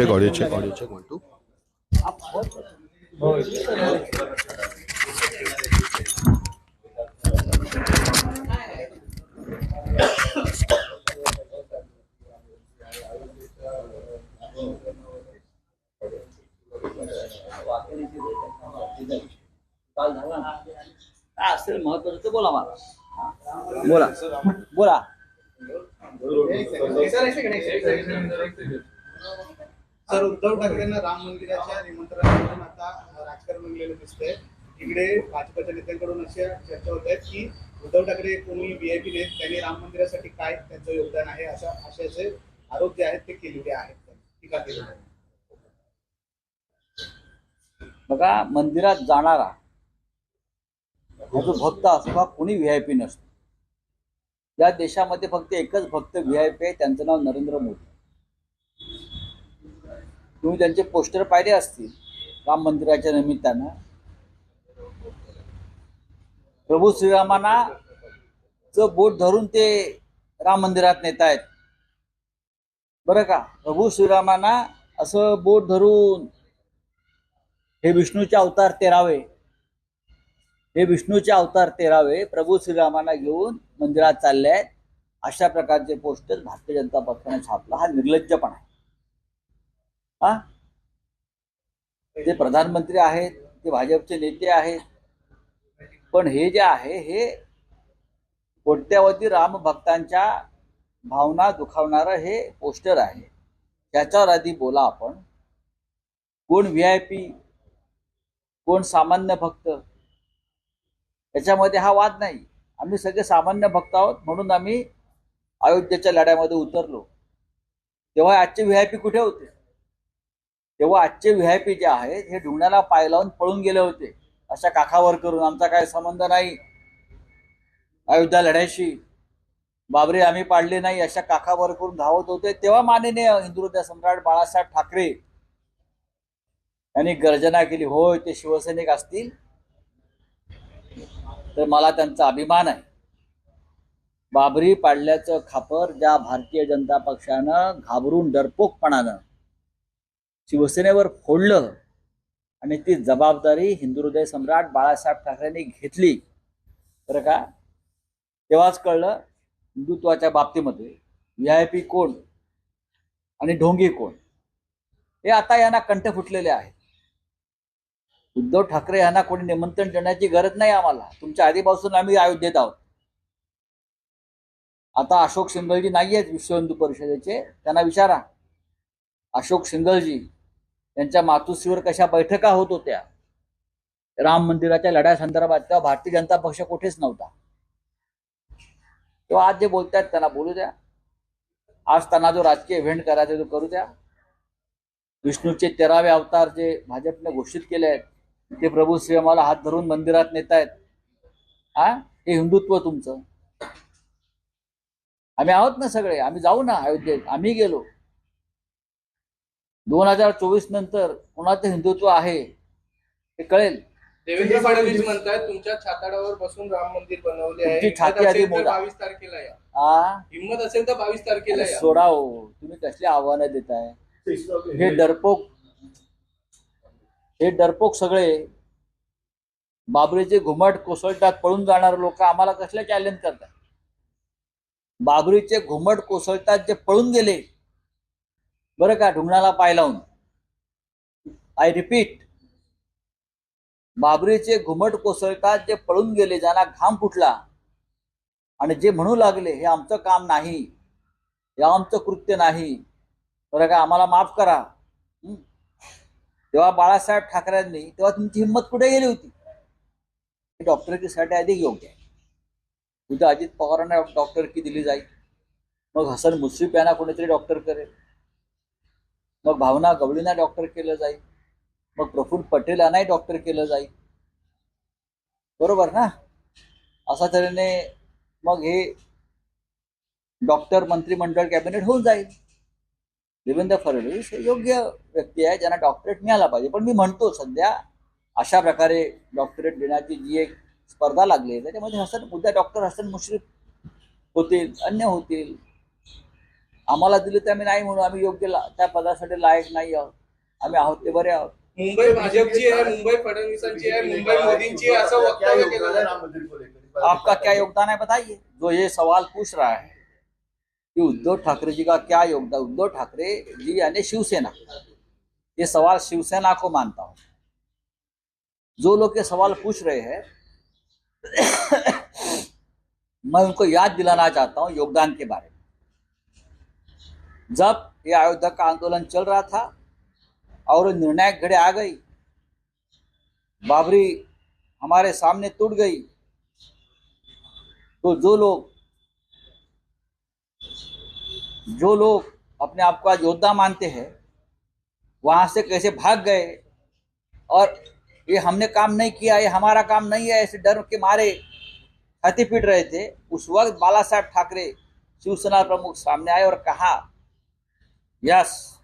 Check audio check audio check one two काय असेल महत्वाचं ते बोला मला बोला बोला सर उद्धव ठाकरेंना राम मंदिराच्या निमंत्रणावरून आता राजकारण बनलेलं दिसतंय. इकडे भाजपच्या नेत्यांकडून अशा चर्चा होत आहेत की उद्धव ठाकरे कोणी व्हीआयपी नाहीत त्यांनी राम मंदिरासाठी काय त्यांचं योगदान आहे अशा अशाचे आरोप जे आहेत ते केलेले आहेत. टीका केलेली आहे. बघा मंदिरात जाणारा जो भक्त असतो हा कोणी व्ही आय पी नसतो. या देशामध्ये फक्त एकच भक्त व्ही आय पी आहे त्यांचं नाव नरेंद्र मोदी. तुम्ही त्यांचे पोस्टर पाहिले असतील राम मंदिराच्या निमित्तानं? प्रभू श्रीरामांना च बोट धरून ते राम मंदिरात नेत आहेत. बरं का? प्रभू श्रीरामांना असं बोट धरून हे विष्णूचे अवतार तेरावे. हे विष्णूचे अवतार तेरावे प्रभू श्रीरामांना घेऊन मंदिरात चालले आहेत. अशा प्रकारचे पोस्टर भारतीय जनता पक्षाने छापला. हा निर्लज्जपणा आहे. हा? ते प्रधानमंत्री आहेत ते भाजपचे नेते आहेत पण हे जे आहे हे कोट्यावधी रामभक्तांच्या भावना दुखावणारं हे पोस्टर आहे. त्याच्यावर आधी बोला आपण. कोण व्ही आय पी कोण सामान्य भक्त? याच्यामध्ये हा वाद नाही. आम्ही सगळे सामान्य भक्त आहोत म्हणून आम्ही अयोध्येच्या लढ्यामध्ये उतरलो. तेव्हा आजचे व्ही आय पी कुठे होते? तेव्हा आजचे व्ही आय पी जे आहेत हे ढुंगण्याला पाय लावून पळून गेले होते. अशा काखावर करून आमचा काय संबंध नाही. अयोध्या लढ्याशी बाबरी आम्ही पाडले नाही अशा काखावर करून धावत होते. तेव्हा माननीय हिंदुहृदय सम्राट बाळासाहेब ठाकरे यांनी गर्जना केली होय ते शिवसैनिक असतील तर मला त्यांचा अभिमान आहे. बाबरी पाडल्याचं खापर ज्या भारतीय जनता पक्षानं घाबरून डरपोकपणानं शिवसेनेवर फोडलं आणि ती जबाबदारी हिंदू हृदय सम्राट बाळासाहेब ठाकरेंनी घेतली. बरं का? तेव्हाच कळलं हिंदुत्वाच्या बाबतीमध्ये व्ही आय पी कोण आणि ढोंगी कोण? हे आता यांना कंठ फुटलेले आहेत. उद्धव ठाकरे यांना कोणी निमंत्रण देण्याची गरज नाही आम्हाला. तुमच्या आधीपासून आम्ही अयोध्येत आहोत. आता अशोक सिंगलजी नाही आहेत विश्व हिंदू परिषदेचे. त्यांना विचारा. अशोक सिंगलजी त्यांच्या मातुसीवर कशा बैठका होत होत्या? राम मंदिराच्या लढ्यासंदर्भात तेव्हा भारतीय जनता पक्ष कुठेच नव्हता. तेव्हा आज जे बोलतायत त्यांना बोलू द्या. आज त्यांना जो राजकीय इव्हेंट करायचा तो करू द्या. विष्णूचे तेरावे अवतार जे भाजपने घोषित केले आहेत ते प्रभू श्रीरामाला हात धरून मंदिरात नेत आहेत हा? हे हिंदुत्व तुमचं. आम्ही आहोत ना सगळे. आम्ही जाऊ ना अयोध्येत. आम्ही गेलो. दोन हजार चोवीस नंतर कोणाचं हिंदुत्व आहे हे कळेल. देवेंद्र फडणवीस म्हणतात तुमच्या छाताडावर बसून राम मंदिर बनवले आहे. तुमची छाती हिंमत आधी असेल तर मोडा. बावीस तारखेला या. आ? हिंमत असेल तर बावीस तारखेला या. सोडा हो तुम्ही कसली आव्हानं देताय? हे डरपोक हे डरपोक सगळे बाबरीचे घुमट कोसळतात पळून जाणारे लोक आम्हाला कसले चॅलेंज करतात? बाबरीचे घुमट कोसळतात जे पळून गेले बरं का ढुंगणाला पाय लावून. आय रिपीट बाबरीचे घुमट कोसळतात जे पळून गेले ज्यांना घाम फुटला. आणि जे म्हणू लागले हे आमचं काम नाही हे आमचं कृत्य नाही. बरं का आम्हाला माफ करा. तेव्हा बाळासाहेब ठाकरेंनी तेव्हा तुमची हिंमत कुठे गेली होती? हे डॉक्टरकीसाठी अधिक योग्य आहे. उद्या अजित पवारांना डॉक्टरकी दिली जाईल. मग हसन मुश्रीफ यांना कोणीतरी डॉक्टर करेल. मग भावना गवळींना डॉक्टर केलं जाईल मग प्रफुल्ल पटेलांनाही डॉक्टर केलं जाईल बरोबर ना? अशा तऱ्हेने मग हे डॉक्टर मंत्रिमंडळ कॅबिनेट होऊन जाईल. देवेंद्र फडणवीस हे योग्य व्यक्ती आहे ज्यांना डॉक्टरेट मिळाला पाहिजे. पण मी म्हणतो सध्या अशा प्रकारे डॉक्टरेट देण्याची जी एक स्पर्धा लागली आहे त्याच्यामध्ये हसन उद्या डॉक्टर हसन मुश्रीफ होतील अन्य होतील. आम्हाला दिले ते आम्ही नाही म्हणू आम्ही योग्य ला- त्या पदासाठी लायक नाही आहोत. आम्ही आहोत ते बरे आहोत. मुंबई भाजपची आहे मुंबई फडणवीसांची आहे मुंबई मोदींची आहे असं वक्तव्य केलं जातं. आपका क्या योगदान है बताइए? जो ये सवाल पूछ रहा है कि उद्धव ठाकरे जी का क्या योगदान? उद्धव ठाकरे जी यानी शिवसेना। ये सवाल शिवसेना को मानता हूँ। जो लोग ये सवाल पूछ रहे हैं मैं उनको याद दिलाना चाहता हूँ योगदान के बारे में। जब ये अयोध्या का आंदोलन चल रहा था और निर्णायक घड़ी आ गई, बाबरी हमारे सामने टूट गई तो जो लोग जो लोग अपने आप को आज योद्धा मानते हैं, वहाँ से कैसे भाग गए और ये हमने काम नहीं किया, ये हमारा काम नहीं है, ऐसे डर के मारे छाती पीट रहे थे, उस वक्त बाला साहब ठाकरे शिवसेना प्रमुख सामने आए और कहा यस।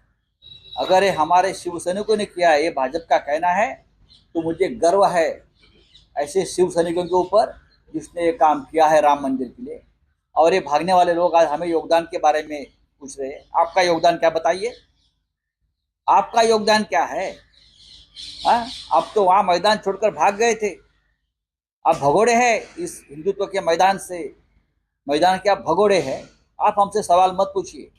अगर ये हमारे शिव सैनिकों ने किया है, ये भाजपा का कहना है तो मुझे गर्व है ऐसे शिव सैनिकों के ऊपर जिसने ये काम किया है राम मंदिर के लिए। और ये भागने वाले लोग आज हमें योगदान के बारे में पूछ रहे हैं। आपका योगदान क्या बताइए? आपका योगदान क्या है? हाँ? आप तो वहाँ मैदान छोड़कर भाग गए थे। आप भगोड़े हैं इस हिंदुत्व के मैदान से। मैदान के आप भगोड़े हैं। आप हमसे सवाल मत पूछिए।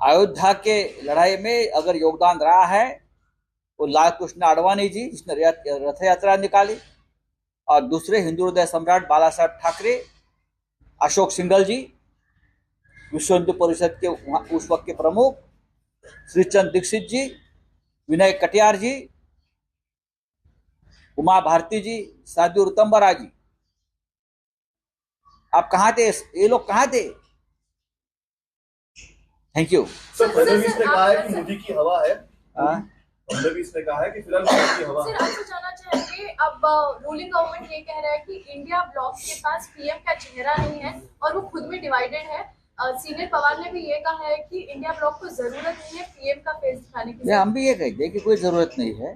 अयोध्या के लड़ाई में अगर योगदान रहा है वो लाल कृष्ण आडवाणी जी, जिसने रथ यात्रा निकाली, और दूसरे हिंदू हृदय सम्राट बाला साहब ठाकरे, अशोक सिंगल जी, विश्व हिंदू परिषद के उस वक्त के प्रमुख श्रीचंद दीक्षित जी, विनय कटियार जी, उमा भारती जी, साधु ऋतंबरा जी। आप कहाँ थे? ये लोग कहाँ थे? थैंक यू सर फडणवीस ने कहा है कि मोदी की हवा है। हाँ? फडणवीस ने कहा है कि फ़िलहाल मोदी की हवा है। सर आपसे जानना चाहेंगे अब रूलिंग गवर्नमेंट ये कह रहा है कि इंडिया ब्लॉक के पास पीएम का चेहरा नहीं है और वो खुद में डिवाइडेड है। सीनियर पवार ने भी ये कहा है कि इंडिया ब्लॉक को ज़रूरत नहीं है पीएम का फेस दिखाने की। हम भी ये कहते हैं कि कोई ज़रूरत नहीं है।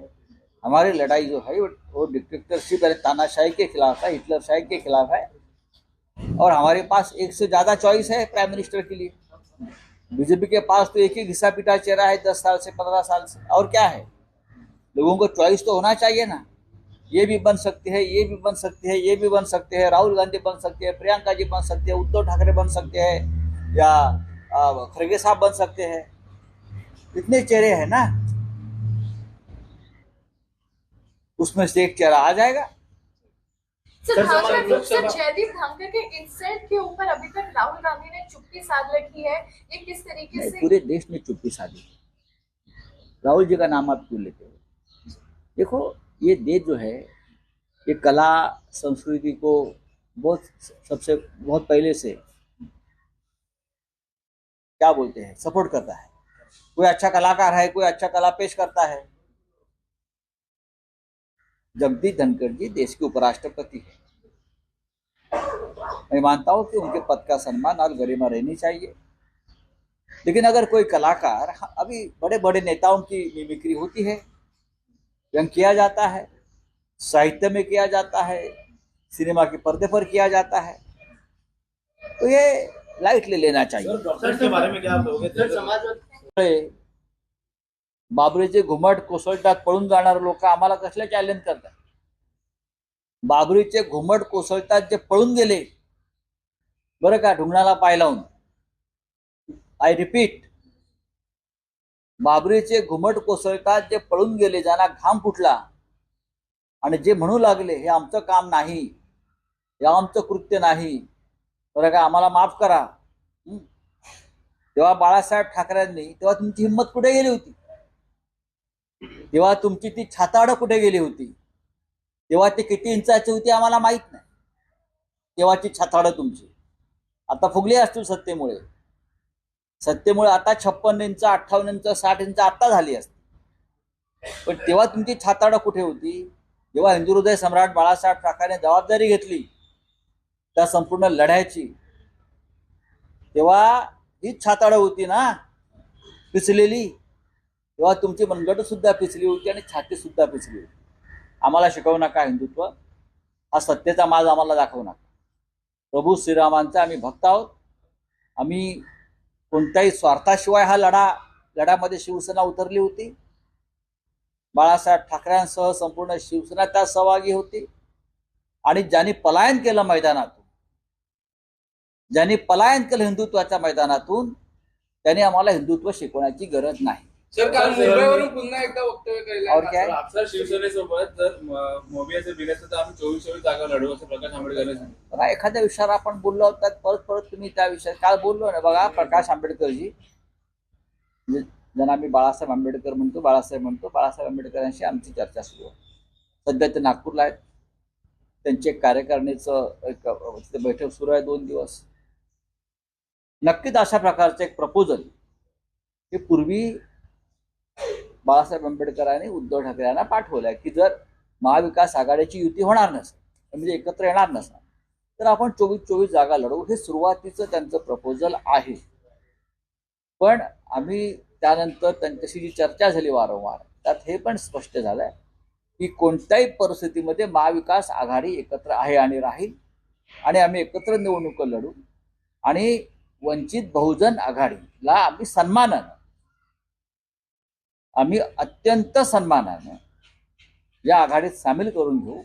हमारी लड़ाई जो है वो, वो डिक्टेटरशिप यानी तानाशाही के खिलाफ है हिटलर शाही के खिलाफ है। और हमारे पास एक से ज़्यादा चॉइस है प्राइम मिनिस्टर के लिए। बीजेपी के पास तो एक ही घिसा पिटा चेहरा है दस साल से, पंद्रह साल से। और क्या है? लोगों को चॉइस तो होना चाहिए ना। ये भी बन सकते हैं, ये भी बन सकते हैं, ये भी बन सकते हैं, राहुल गांधी बन सकते हैं, प्रियंका जी बन सकते हैं, उद्धव ठाकरे बन सकते हैं, या खड़गे साहब बन सकते हैं। इतने चेहरे हैं ना। उसमें से एक चेहरा आ जाएगा सर सर, धांकर हमारे सर लोकसभा- जयदीप धांकर के इंसल्ट के ऊपर अभी तक राहुल गांधी ने चुप्पी साध रखी है। ये किस तरीके से पूरे देश ने चुप्पी साधी राहुल जी का नाम आप क्यों लेते हो? देखो ये देश जो है ये कला संस्कृति को बहुत सबसे बहुत पहले से क्या बोलते हैं सपोर्ट करता है। कोई अच्छा कलाकार है कोई अच्छा कला पेश करता है। जगदीप धनखड़ जी देश के उपराष्ट्रपति है। मैं मानता हूँ कि उनके पद का सम्मान और गरिमा रहनी चाहिए। लेकिन अगर कोई कलाकार हाँ, अभी बड़े बड़े नेताओं की मिमिक्री होती है व्यंग किया जाता है साहित्य में किया जाता है सिनेमा के पर्दे पर किया जाता है तो ये लाइट ले लेना चाहिए। डॉक्टर के बारे में क्या आप कहोगे बाबरीचे घुमट कोसळतात पळून जाणारे लोक आम्हाला कसले चॅलेंज करतात? बाबरीचे घुमट कोसळतात जे पळून गेले. बरं का ढुंगणाला पाय लावून. आय रिपीट बाबरीचे घुमट कोसळतात जे पळून गेले ज्यांना घाम फुटला. आणि जे म्हणू लागले हे आमचं काम नाही. हे आमचं कृत्य नाही. बरं का आम्हाला माफ करा. तेव्हा बाळासाहेब ठाकरेंनी तेव्हा तुमची हिंमत कुठे गेली होती? तेव्हा तुमची ती छाताड कुठे गेली होती? तेव्हा ती किती इंचाची होती आम्हाला माहीत नाही. तेव्हाची छाताडं तुमची. आता फुगली असतील सत्तेमुळे. सत्तेमुळे आता छप्पन इंच अठ्ठावन्न इंच साठ इंच आता झाली असते. पण तेव्हा तुमची छाताडं कुठे होती? जेव्हा हिंदू हृदय सम्राट बाळासाहेब ठाकरेने जबाबदारी घेतली त्या संपूर्ण लढ्याची तेव्हा हीच छाताडं होती ना पिचलेली तेव्हा तुमची मनगटसुद्धा पिचली होती आणि छाती सुद्धा पिचली होती. आम्हाला शिकवू नका हिंदुत्व. हा सत्तेचा माज आम्हाला दाखवू नका. प्रभू श्रीरामांचा आम्ही भक्त आहोत. आम्ही कोणत्याही स्वार्थाशिवाय हा लढा लढ्यामध्ये शिवसेना उतरली होती. बाळासाहेब ठाकरेंसह संपूर्ण शिवसेना त्यात सहभागी होती. आणि ज्यांनी पलायन केलं मैदानातून ज्यांनी पलायन केलं हिंदुत्वाच्या मैदानातून त्यांनी आम्हाला हिंदुत्व शिकवण्याची गरज नाही. सर काल मुंबईवरून पुन्हा एकदा वक्तव्य केलं? आपल्या शिवसेनेसोबत जर म- मोदी असे बिल असतं तर आम्ही चोवीस चोवीस जागा लढू असं प्रकाश आंबेडकरांनी सांगितलं. बघा एखाद्या विषयावर आपण बोललो आहोत त्यात परत परत तुम्ही त्या विषयात काल बोललो ना बघा प्रकाश आंबेडकरजी. म्हणजे ज्यांना आम्ही बाळासाहेब आंबेडकर म्हणतो बाळासाहेब म्हणतो बाळासाहेब आंबेडकरांशी आमची चर्चा सुरू आहे. सध्या ते नागपूरला आहेत. त्यांचे एक कार्यकारिणीचं एक बैठक सुरू आहे दोन दिवस. नक्कीच अशा प्रकारचं एक प्रपोजल हे पूर्वी बाळासाहेब आंबेडकरांनी उद्धव ठाकरे यांना पाठवलं आहे की जर महाविकास आघाडीची युती होणार नसेल म्हणजे एकत्र येणार नसणार तर आपण चोवीस चोवीस जागा लढवू. हे सुरुवातीचं त्यांचं प्रपोजल आहे. पण आम्ही त्यानंतर त्यांच्याशी जी चर्चा झाली वारंवार त्यात हे पण स्पष्ट झालंय की कोणत्याही परिस्थितीमध्ये महाविकास आघाडी एकत्र आहे आणि राहील आणि आम्ही एकत्र निवडणुका लढू. आणि वंचित बहुजन आघाडीला आम्ही सन्मानानं आम्ही अत्यंत सन्मानानं या आघाडीत सामील करून घेऊ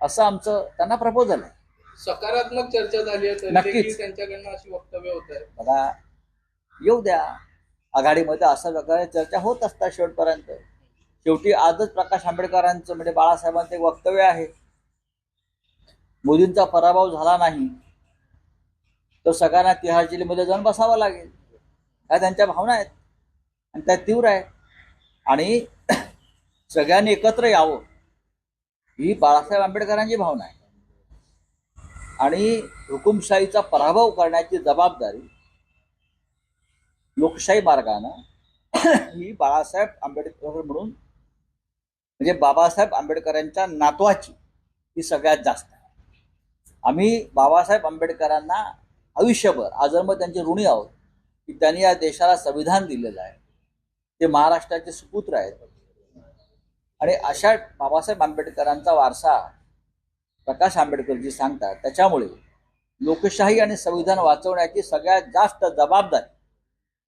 असं आमचं त्यांना प्रपोजल आहे. सकारात्मक चर्चा झाली आहे तरी नक्कीच. देखील त्यांच्याकडनं अशी वक्तव्य होत आहे. बघा येऊ द्या. आघाडीमध्ये अशा प्रकारे चर्चा होत असतात शेवटपर्यंत. शेवटी आजच प्रकाश आंबेडकरांचं म्हणजे बाळासाहेबांचं एक वक्तव्य आहे. मोदींचा पराभव झाला नाही तर सगळ्यांना तिहार जेलीमध्ये जाऊन बसावं लागेल. ह्या त्यांच्या भावना आहेत? आणि त्या तीव्र आहेत. आणि सगळ्यांनी एकत्र यावं ही बाळासाहेब आंबेडकरांची भावना आहे. आणि हुकुमशाहीचा पराभव करण्याची जबाबदारी लोकशाही मार्गानं ही बाळासाहेब आंबेडकर म्हणून म्हणजे बाबासाहेब आंबेडकरांच्या नातवाची ही सगळ्यात जास्त आहे. आम्ही बाबासाहेब आंबेडकरांना आयुष्यभर आजन्म त्यांचे ऋणी आहोत की त्यांनी या देशाला संविधान दिलेलं आहे. ते महाराष्ट्राचे सुपुत्र आहेत. आणि अशा बाबासाहेब आंबेडकरांचा वारसा प्रकाश आंबेडकरजी सांगतात. त्याच्यामुळे लोकशाही आणि संविधान वाचवण्याची सगळ्यात जास्त जबाबदारी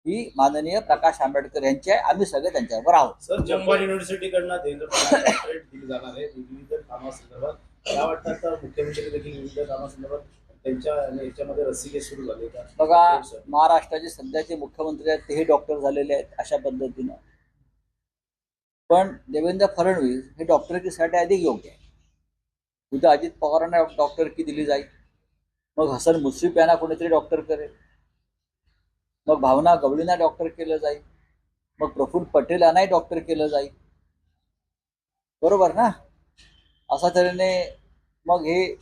ही माननीय प्रकाश आंबेडकर यांची आहे. आम्ही सगळे त्यांच्याबरोबर आहोत. सर जम्मू युनिव्हर्सिटीकडनं देवेंद्र फडणवीस दिली जाणार आहे. विविध कामासंदर्भात. काय वाटतं मुख्यमंत्री देखील विविध कामासंदर्भात त्यांच्या याच्यामध्ये रस्सीके सुरू झाले का? बघा सर. महाराष्ट्राचे सध्याचे मुख्यमंत्री आहेत तेही डॉक्टर झालेले आहेत अशा पद्धतीनं. पण देवेंद्र फडणवीस हे डॉक्टरकीसाठी अधिक योग्य आहे उद्या अजित पवारांना डॉक्टरकी दिली जाईल. मग हसन मुश्रीफ यांना कोणीतरी डॉक्टर करेल. मग भावना गवळींना डॉक्टर केलं जाईल. मग प्रफुल्ल पटेल यांनाही डॉक्टर केलं जाईल. बरोबर ना? अशा तऱ्हेने मग हे